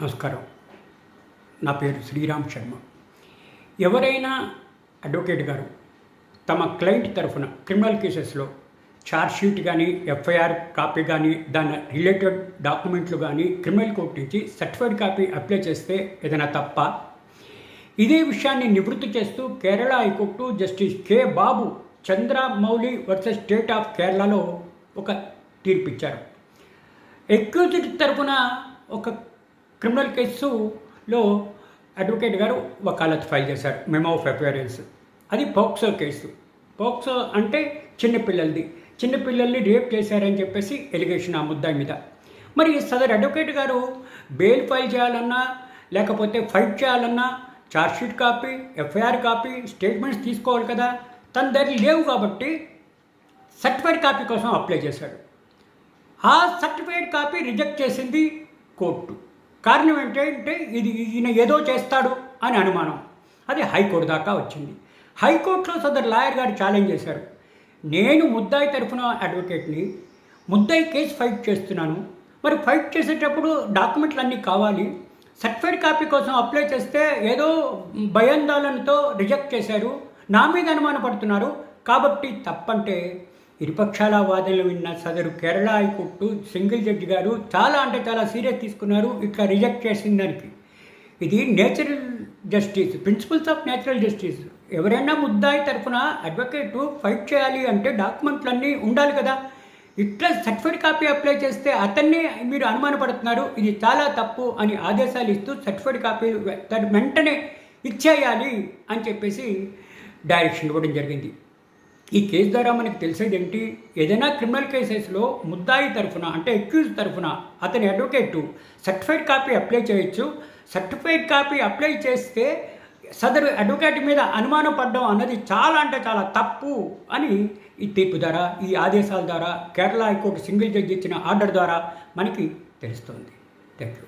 నమస్కారం. నా పేరు శ్రీరామ్ శర్మ. ఎవరైనా అడ్వకేట్ గారు తమ క్లయింట్ తరఫున క్రిమినల్ కేసెస్లో షీట్ కానీ ఎఫ్ఐఆర్ కాపీ కానీ దాని రిలేటెడ్ డాక్యుమెంట్లు కానీ క్రిమినల్ కోర్టు నుంచి సర్టిఫైడ్ కాపీ అప్లై చేస్తే ఏదైనా తప్ప? ఇదే విషయాన్ని నివృత్తి చేస్తూ Kerala high court justice K. Babu Chandramouli versus state of కేరళలో ఒక తీర్పిచ్చారు. ఎక్యూజ్డ్ తరపున ఒక క్రిమినల్ కేసులో అడ్వకేట్ గారు వకాలత్ ఫైల్ చేశారు మెమో ఆఫ్ అపియరెన్స్ అది పోక్సో కేసు. పోక్సో అంటే చిన్నపిల్లలది చిన్నపిల్లల్ని రేప్ చేశారని చెప్పేసి ఎలిగేషన్ ఆ ముద్దాయి మీద. మరి సదర్ అడ్వకేట్ గారు బెయిల్ ఫైల్ చేయాలన్నా లేకపోతే ఫైట్ చేయాలన్నా chargesheet copy FIR copy statements తీసుకోవాలి కదా. తన దగ్గర లేవు కాబట్టి సర్టిఫైడ్ కాపీ కోసం అప్లై చేశాడు. ఆ సర్టిఫైడ్ కాపీ రిజెక్ట్ చేసింది కోర్టు. కారణం ఏంటంటే ఇది ఈయన ఏదో చేస్తాడు అని అనుమానం. అది హైకోర్టు దాకా వచ్చింది. హైకోర్టులో సదరు లాయర్ గారు ఛాలెంజ్ చేశారు. నేను ముద్దాయి తరఫున అడ్వకేట్ని ముద్దాయి కేసు ఫైట్ చేస్తున్నాను. మరి ఫైట్ చేసేటప్పుడు డాక్యుమెంట్లు అన్నీ కావాలి. సర్టిఫైడ్ కాపీ కోసం అప్లై చేస్తే ఏదో భయాందోళనతో రిజెక్ట్ చేశారు. నా మీద అనుమానపడుతున్నారు. కాబట్టి తప్పంటే ఇరుపక్షాల వాదనలు విన్న సదరు కేరళ హైకోర్టు సింగిల్ జడ్జి గారు చాలా అంటే చాలా సీరియస్ తీసుకున్నారు ఇట్లా రిజెక్ట్ చేసిన దానికి ఇది natural justice principles of natural justice. ఎవరైనా ముద్దాయి తరఫున అడ్వకేట్ ఫైట్ చేయాలి అంటే డాక్యుమెంట్లు అన్నీ ఉండాలి కదా. ఇట్లా సర్టిఫైడ్ కాపీ అప్లై చేస్తే అతన్ని మీరు అనుమానపడుతున్నారు ఇది చాలా తప్పు అని ఆదేశాలు ఇస్తూ సర్టిఫైడ్ కాపీ వెంటనే ఇచ్చేయాలి అని చెప్పేసి డైరెక్షన్ ఇవ్వడం జరిగింది. ఈ కేసు ద్వారా మనకి తెలిసేది ఏంటి? ఏదైనా క్రిమినల్ కేసెస్లో ముద్దాయి తరఫున అంటే అక్యూజ్ తరఫున అతని అడ్వకేట్ సర్టిఫైడ్ కాపీ అప్లై చేయొచ్చు. సర్టిఫైడ్ కాపీ అప్లై చేస్తే సదరు అడ్వకేట్ మీద అనుమానం పడడం అన్నది చాలా అంటే చాలా తప్పు అని ఈ తీర్పు ద్వారా ఈ ఆదేశాల ద్వారా Kerala high court single judge ఇచ్చిన ఆర్డర్ ద్వారా మనకి తెలుస్తుంది. Thank you